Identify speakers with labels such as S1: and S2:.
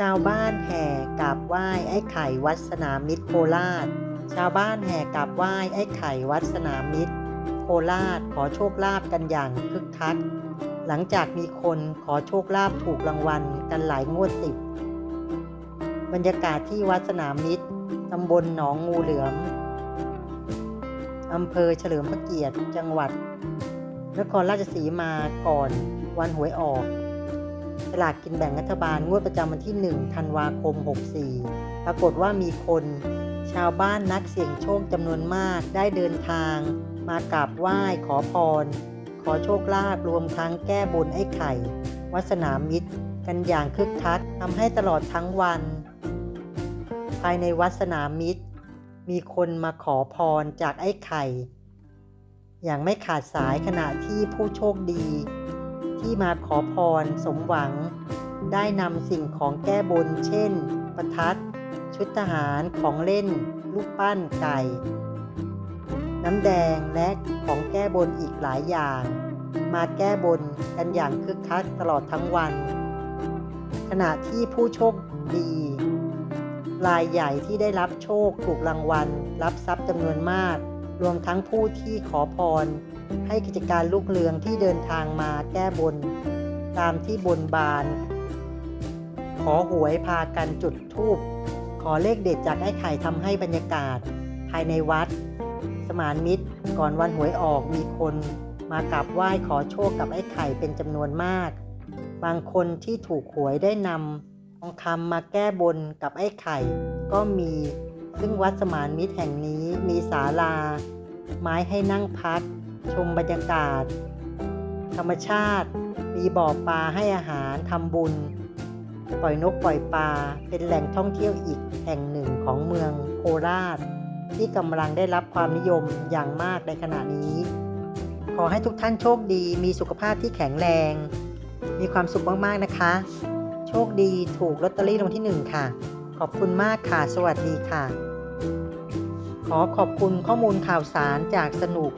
S1: ชาวบ้านแห่กราบไหว้ไอ้ไข่วัดสนามมิตรโคราช ชาวบ้านแห่กราบไหว้ไอ้ไข่วัดสนามมิตร โคราชขอโชคลาภกันอย่างคึกคัก หลังจากมีคนขอโชคลาภถูกรางวัลกันหลายงวดติด บรรยากาศที่วัดสนามมิตรตำบลหนองงูเหลือมอำเภอเฉลิมพระเกียรติจังหวัดนครราชสีมาก่อนวันหวยออก สลากกินแบ่งรัฐบาลงวดประจำวันที่1ธันวาคม 64 ปรากฏว่ามีคน ชาวบ้านนักเสี่ยงโชคจำนวนมากได้เดินทาง มากราบไหว้ขอพร ขอโชคลาภรวมทั้งแก้บนไอ้ไข่ วัดสนามมิตร กันอย่างคึกคักทำให้ตลอดทั้งวัน ภายในวัดสนามมิตร มีคนมาขอพรจากไอ้ไข่ อย่างไม่ขาดสายขณะที่ผู้โชคดี ที่มาขอพรสมหวัง ได้นำสิ่งของแก้บน เช่น ประทัด ชุดทหารของเล่น ลูกปั้นไก่ น้ำแดงและของแก้บนอีกหลายอย่าง มาแก้บนกันอย่างคึกคักตลอดทั้งวัน ขณะที่ผู้โชคดีรายใหญ่ที่ได้รับโชคถูกรางวัล รับทรัพย์จำนวนมาก รวมทั้งผู้ที่ขอพร ให้กิจการลูกเรืองที่เดินทางมาแก้บน ตามที่บนบาน ขอหวยพากันจุดธูปขอเลขเด็ดจากไอ้ไข่ทำให้บรรยากาศ ภายในวัด สมานมิตรก่อนวันหวยออกมีคนมากราบไหว้ขอโชคกับไอ้ไข่เป็นจำนวนมาก บางคนที่ถูกหวยได้นำทองคำมาแก้บนกับไอ้ไข่ ก็มี ซึ่งวัดสมานมิตรแห่งนี้มีศาลา ไม้ให้นั่งพัก ชมบรรยากาศ ธรรมชาติ มีบ่อปลาให้อาหารทำบุญ ปล่อยนกปล่อยปลาเป็นแหล่งท่องเที่ยวอีกแห่งหนึ่งของเมืองโคราช ที่กำลังได้รับความนิยมอย่างมากในขณะนี้ ขอให้ทุกท่านโชคดีมีสุขภาพที่แข็งแรง มีความสุขมากๆนะคะ โชคดีถูกลอตเตอรี่รางวัลที่หนึ่งค่ะ ขอบคุณมากค่ะ สวัสดีค่ะขอขอบคุณข้อมูลข่าวสารจากสนุก